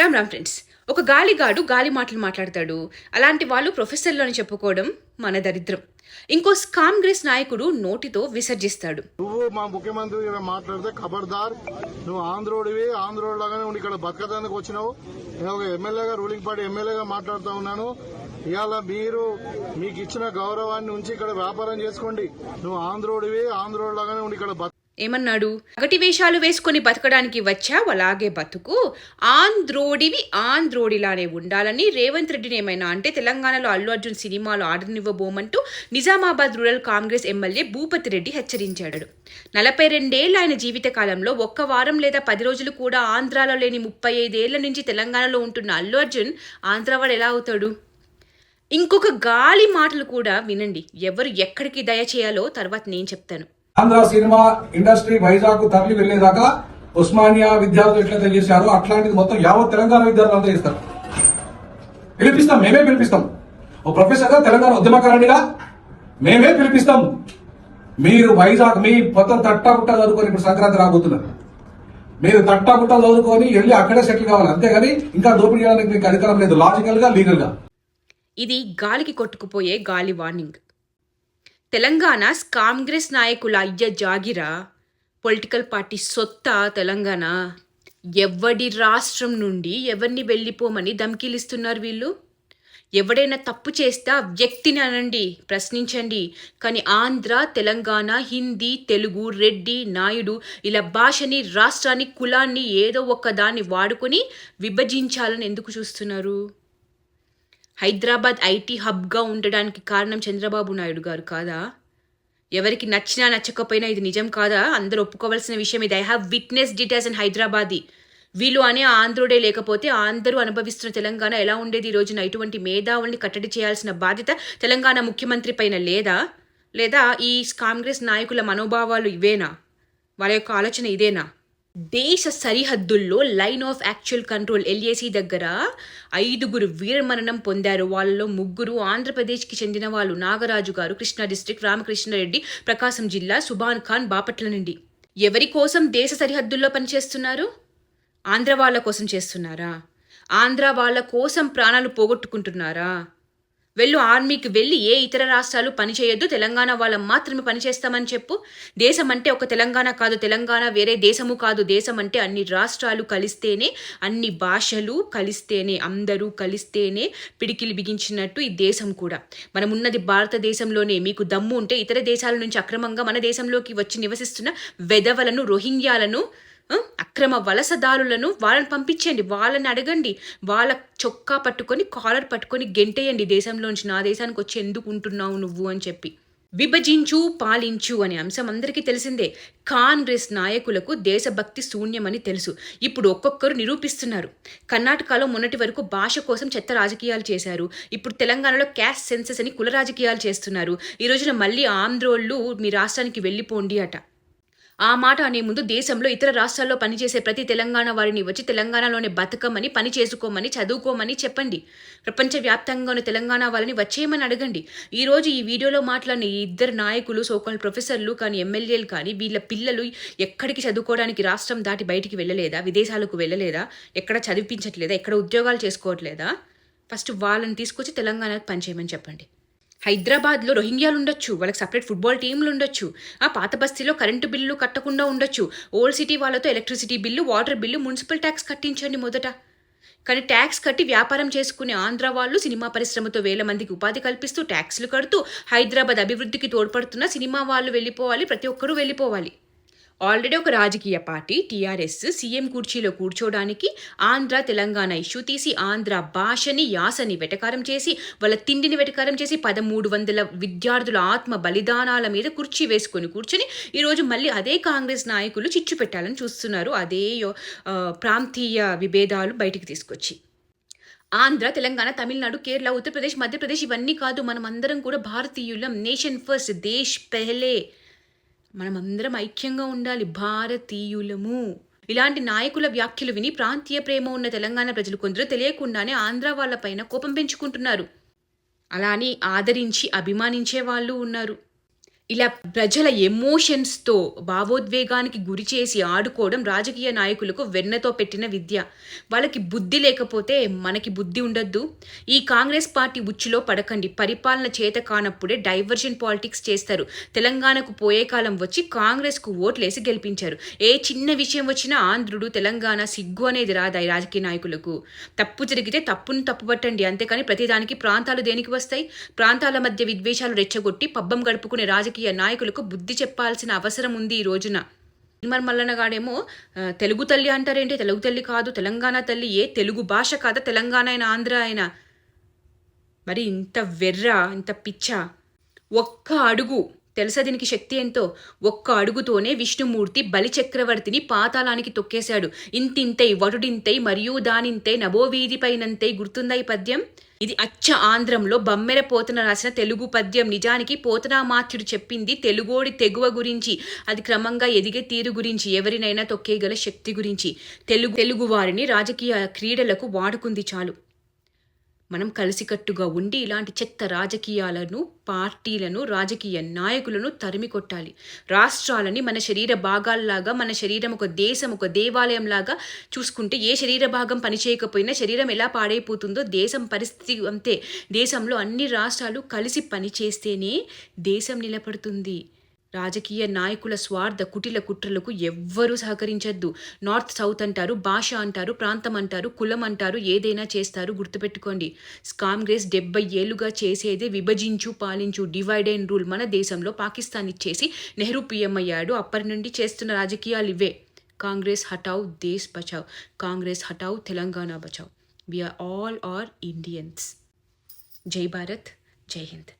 Ram Ram friends ఒక గాలిగాడు గాలి మాటలు మాట్లాడతాడు. అలాంటి వాళ్ళు ప్రొఫెసర్లు అని చెప్పుకోవడం మన దరిద్రం. ఇంకో కాంగ్రెస్ నాయకుడు నోటితో విసర్జిస్తాడు. నువ్వు మా ముఖ్యమంత్రి మాట్లాడితే ఖబర్దార్. నువ్వు ఆంధ్రోడివి ఆంధ్రోడ్ లాగానే ఉండి ఇక్కడ బతకదానికి వచ్చినావు. నేను ఒక ఎమ్మెల్యేగా రూలింగ్ పార్టీ ఎమ్మెల్యేగా మాట్లాడుతూ ఉన్నాను. ఇవాళ మీరు మీకు ఇచ్చిన గౌరవాన్ని ఉంచి ఇక్కడ వ్యాపారం చేసుకోండి. నువ్వు ఆంధ్రోడివి ఆంధ్రోడ్ లాగానే ఉండి ఇక్కడ బతక ఏమన్నాడు? అగటి వేషాలు వేసుకొని బతకడానికి వచ్చావు అలాగే బతుకు. ఆంధ్రోడివి ఆంధ్రోడిలానే ఉండాలని రేవంత్ రెడ్డిని ఏమైనా అంటే తెలంగాణలో అల్లు అర్జున్ సినిమాలు ఆర్డర్నివ్వబోమంటూ నిజామాబాద్ రూరల్ కాంగ్రెస్ ఎమ్మెల్యే భూపతి రెడ్డి హెచ్చరించాడు. నలభై రెండేళ్ళ ఆయన జీవితకాలంలో ఒక్క వారం లేదా పది రోజులు కూడా ఆంధ్రాలో లేని ముప్పై ఐదేళ్ళ నుంచి తెలంగాణలో ఉంటున్న అల్లు అర్జున్ ఆంధ్రావాడు ఎలా అవుతాడు? ఇంకొక గాలి మాటలు కూడా వినండి. ఎవరు ఎక్కడికి దయ చేయాలో తర్వాత నేను చెప్తాను. ఆంధ్ర సినిమా ఇండస్ట్రీ వైజాగ్ తరలి వెళ్ళేదాకా ఉస్మానియా విద్యార్థులు ఎట్లయితే చేశారో అట్లాంటిది మొత్తం యావత్ తెలంగాణ విద్యార్థులు అంతా చేస్తారు. పిలిపిస్తాం మేమే పిలిపిస్తాం. ఓ ప్రొఫెసర్గా తెలంగాణ ఉద్యమకారునిగా మేమే పిలిపిస్తాం. మీరు వైజాగ్ మీ మొత్తం తట్టాగుట్ట చదువుకొని ఇప్పుడు సంక్రాంతి రాబోతున్నారు. మీరు తట్టాగుట్ట చదువుకొని వెళ్ళి అక్కడే సెటిల్ కావాలి. అంతేగాని ఇంకా దోపిడీ చేయడానికి మీకు అధికారం లేదు. లాజికల్గా లీగల్గా. ఇది గాలికి కొట్టుకుపోయే గాలి వార్నింగ్. తెలంగాణ కాంగ్రెస్ నాయకుల అయ్య జాగిరా. పొలిటికల్ పార్టీ సొత్త తెలంగాణ. ఎవడి రాష్ట్రం నుండి ఎవరిని వెళ్ళిపోమని ధమ్కీలిస్తున్నారు వీళ్ళు? ఎవడైనా తప్పు చేస్తే ఆ వ్యక్తిని అనండి ప్రశ్నించండి. కానీ ఆంధ్ర తెలంగాణ హిందీ తెలుగు రెడ్డి నాయుడు ఇలా భాషని రాష్ట్రాన్ని కులాన్ని ఏదో ఒక్కదాన్ని వాడుకొని విభజించాలని ఎందుకు చూస్తున్నారు? హైదరాబాద్ ఐటీ హబ్గా ఉండడానికి కారణం చంద్రబాబు నాయుడు గారు కాదా? ఎవరికి నచ్చినా నచ్చకపోయినా ఇది నిజం కాదా? అందరూ ఒప్పుకోవాల్సిన విషయం ఇది. I have witnessed and Hyderabadi Hyderabadi. వీళ్ళు అనే ఆంధ్రుడే లేకపోతే అందరూ అనుభవిస్తున్న తెలంగాణ ఎలా ఉండేది ఈ రోజున? ఇటువంటి మేధావుల్ని కట్టడి చేయాల్సిన బాధ్యత తెలంగాణ ముఖ్యమంత్రి పైన లేదా? లేదా ఈ కాంగ్రెస్ నాయకుల మనోభావాలు ఇవేనా? వాళ్ళ యొక్క ఆలోచన ఇదేనా? దేశ సరిహద్దుల్లో line of actual control LAC దగ్గర ఐదుగురు వీరమరణం పొందారు. వాళ్ళలో ముగ్గురు ఆంధ్రప్రదేశ్కి చెందిన వాళ్ళు నాగరాజు గారు కృష్ణా డిస్ట్రిక్ట్ రామకృష్ణారెడ్డి ప్రకాశం జిల్లా సుభాన్ ఖాన్ బాపట్ల నుండి. ఎవరి కోసం దేశ సరిహద్దుల్లో పనిచేస్తున్నారు? ఆంధ్ర వాళ్ళ కోసం చేస్తున్నారా? ఆంధ్ర వాళ్ళ కోసం ప్రాణాలు పోగొట్టుకుంటున్నారా? వెళ్ళు ఆర్మీకి వెళ్ళి ఏ ఇతర రాష్ట్రాలు పనిచేయొద్దు తెలంగాణ వాళ్ళం మాత్రమే పనిచేస్తామని చెప్పు. దేశం అంటే ఒక తెలంగాణ కాదు తెలంగాణ వేరే దేశము కాదు. దేశం అంటే అన్ని రాష్ట్రాలు కలిస్తేనే అన్ని భాషలు కలిస్తేనే అందరూ కలిస్తేనే పిడికిలి బిగించినట్టు ఈ దేశం కూడా. మనం ఉన్నది భారతదేశంలోనే. మీకు దమ్ము ఉంటే ఇతర దేశాల నుంచి అక్రమంగా మన దేశంలోకి వచ్చి నివసిస్తున్న వెధవలను రోహింగ్యాలను అక్రమ వలసదారులను వాళ్ళని పంపించండి వాళ్ళని అడగండి. వాళ్ళ చొక్కా పట్టుకొని కాలర్ పట్టుకొని గెంటేయండి దేశంలోంచి నా దేశానికి వచ్చి ఎందుకు ఉంటున్నావు నువ్వు అని చెప్పి. విభజించు పాలించు అనే అంశం అందరికీ తెలిసిందే. కాంగ్రెస్ నాయకులకు దేశభక్తి శూన్యమని తెలుసు. ఇప్పుడు ఒక్కొక్కరు నిరూపిస్తున్నారు. కర్ణాటకలో మొన్నటి వరకు భాష కోసం చెత్త రాజకీయాలు చేశారు. ఇప్పుడు తెలంగాణలో క్యాస్ట్ సెన్సెస్ అని కుల రాజకీయాలు చేస్తున్నారు. ఈ రోజున మళ్ళీ ఆంధ్రోళ్ళు మీ రాష్ట్రానికి వెళ్ళిపోండి అట. ఆ మాట అనే ముందు దేశంలో ఇతర రాష్ట్రాల్లో పనిచేసే ప్రతి తెలంగాణ వారిని వచ్చి తెలంగాణలోనే బతకమని పని చేసుకోమని చదువుకోమని చెప్పండి. ప్రపంచవ్యాప్తంగా ఉన్న తెలంగాణ వాళ్ళని వచ్చేయమని అడగండి. ఈరోజు ఈ వీడియోలో మాట్లాడిన ఈ ఇద్దరు నాయకులు సోకాల్ ప్రొఫెసర్లు కానీ ఎమ్మెల్యేలు కానీ వీళ్ళ పిల్లలు ఎక్కడికి చదువుకోవడానికి రాష్ట్రం దాటి బయటికి వెళ్ళలేదా? విదేశాలకు వెళ్ళలేదా? ఎక్కడ చదివించట్లేదా? ఎక్కడ ఉద్యోగాలు చేసుకోవట్లేదా? ఫస్ట్ వాళ్ళని తీసుకొచ్చి తెలంగాణకు పనిచేయమని చెప్పండి. హైదరాబాద్లో రోహింగ్యాలు ఉండొచ్చు వాళ్ళకి సపరేట్ ఫుట్బాల్ టీంలు ఉండొచ్చు ఆ పాత బస్తీలో కరెంటు బిల్లు కట్టకుండా ఉండొచ్చు ఓల్డ్ సిటీ వాళ్ళతో electricity bill water bill municipal tax కట్టించండి మొదట. కానీ ట్యాక్స్ కట్టి వ్యాపారం చేసుకునే ఆంధ్ర వాళ్ళు సినిమా పరిశ్రమతో వేల మందికి ఉపాధి కల్పిస్తూ ట్యాక్స్లు కడుతూ హైదరాబాద్ అభివృద్ధికి తోడ్పడుతున్న సినిమా వాళ్ళు వెళ్ళిపోవాలి ప్రతి ఒక్కరూ వెళ్ళిపోవాలి. ఆల్రెడీ ఒక రాజకీయ పార్టీ టీఆర్ఎస్ సీఎం కుర్చీలో కూర్చోడానికి ఆంధ్ర తెలంగాణ ఇష్యూ తీసి ఆంధ్ర భాషని యాసని వెటకారం చేసి వాళ్ళ తిండిని వెటకారం చేసి పదమూడు వందల విద్యార్థుల ఆత్మ బలిదానాల మీద కుర్చీ వేసుకొని కూర్చొని ఈరోజు మళ్ళీ అదే కాంగ్రెస్ నాయకులు చిచ్చు పెట్టాలని చూస్తున్నారు. అదే ప్రాంతీయ విభేదాలు బయటికి తీసుకొచ్చి. ఆంధ్ర తెలంగాణ తమిళనాడు కేరళ ఉత్తరప్రదేశ్ మధ్యప్రదేశ్ ఇవన్నీ కాదు మనం అందరం కూడా భారతీయులం. నేషన్ ఫస్ట్ దేశ్ పెహలే. మనమందరం ఐక్యంగా ఉండాలి. భారతీయులము. ఇలాంటి నాయకుల వ్యాఖ్యలు విని ప్రాంతీయ ప్రేమ ఉన్న తెలంగాణ ప్రజలు కొందరు తెలియకుండానే ఆంధ్ర వాళ్ళపైన కోపం పెంచుకుంటున్నారు. అలా అని ఆదరించి అభిమానించే వాళ్ళు ఉన్నారు. ఇలా ప్రజల ఎమోషన్స్తో భావోద్వేగానికి గురి చేసి ఆడుకోవడం రాజకీయ నాయకులకు వెన్నతో పెట్టిన విద్య. వాళ్ళకి బుద్ధి లేకపోతే మనకి బుద్ధి ఉండద్దు. ఈ కాంగ్రెస్ పార్టీ ఉచ్చులో పడకండి. పరిపాలన చేత కానప్పుడే డైవర్షన్ పాలిటిక్స్ చేస్తారు. తెలంగాణకు పోయే కాలం వచ్చి కాంగ్రెస్కు ఓట్లేసి గెలిపించారు. ఏ చిన్న విషయం వచ్చినా ఆంధ్రుడు తెలంగాణ సిగ్గు అనేది రాదా ఈ రాజకీయ నాయకులకు? తప్పు జరిగితే తప్పును తప్పుపట్టండి. అంతేకాని ప్రతిదానికి ప్రాంతాలు దేనికి వస్తాయి? ప్రాంతాల మధ్య విద్వేషాలు రెచ్చగొట్టి పబ్బం గడుపుకునే రాజకీయ నాయకులకు బుద్ధి చెప్పాల్సిన అవసరం ఉంది ఈ రోజున. మరి మల్లన్నగాడేమో తెలుగు తల్లి అంటారేంటి? తెలుగు తల్లి కాదు తెలంగాణ తల్లి ఏ తెలుగు భాష కాదా తెలంగాణ అయినా ఆంధ్ర అయినా. మరి ఇంత వెర్ర ఇంత పిచ్చ ఒక్క అడుగు తెలుసా దీనికి శక్తి ఎంతో? ఒక్క అడుగుతోనే విష్ణుమూర్తి బలిచక్రవర్తిని పాతాళానికి తొక్కేశాడు. ఇంతింతై వటుడింతై మరియు దానింతై నభోవీధిపైనంతై గుర్తుందా ఈ పద్యం? ఇది అచ్చ ఆంధ్రంలో బమ్మెర పోతన రాసిన తెలుగు పద్యం. నిజానికి పోతనామాత్యుడు చెప్పింది తెలుగోడి తెగువ గురించి. అది క్రమంగా ఎదిగే తీరు గురించి ఎవరినైనా తొక్కేయగల శక్తి గురించి. తెలుగు తెలుగు వారిని రాజకీయ క్రీడలకు వాడుకుంది చాలు. మనం కలిసికట్టుగా ఉండి ఇలాంటి చెత్త రాజకీయాలను పార్టీలను రాజకీయ నాయకులను తరిమి కొట్టాలి. రాష్ట్రాలని మన శరీర భాగాల్లాగా మన శరీరం ఒక దేశం ఒక దేవాలయంలాగా చూసుకుంటే ఏ శరీర భాగం పనిచేయకపోయినా శరీరం ఎలా పాడైపోతుందో దేశం పరిస్థితి అంతే. దేశంలో అన్ని రాష్ట్రాలు కలిసి పనిచేస్తేనే దేశం నిలబడుతుంది. రాజకీయ నాయకుల స్వార్థ కుటిల కుట్రలకు ఎవ్వరూ సహకరించద్దు. నార్త్ సౌత్ అంటారు భాష అంటారు ప్రాంతం అంటారు కులం అంటారు ఏదైనా చేస్తారు గుర్తుపెట్టుకోండి. కాంగ్రెస్ డెబ్బై ఏళ్ళుగా చేసేదే విభజించు పాలించు డివైడ్ అండ్ రూల్ మన దేశంలో పాకిస్తాన్ ఇచ్చేసి నెహ్రూ పిఎం అయ్యాడు. అప్పటి నుండి చేస్తున్న రాజకీయాలు ఇవే. కాంగ్రెస్ హటావ్ దేశ్ బచావ్. కాంగ్రెస్ హటావ్ తెలంగాణ బచావ్. వీఆర్ ఆల్ ఆర్ ఇండియన్స్ జై భారత్ జై హింద్.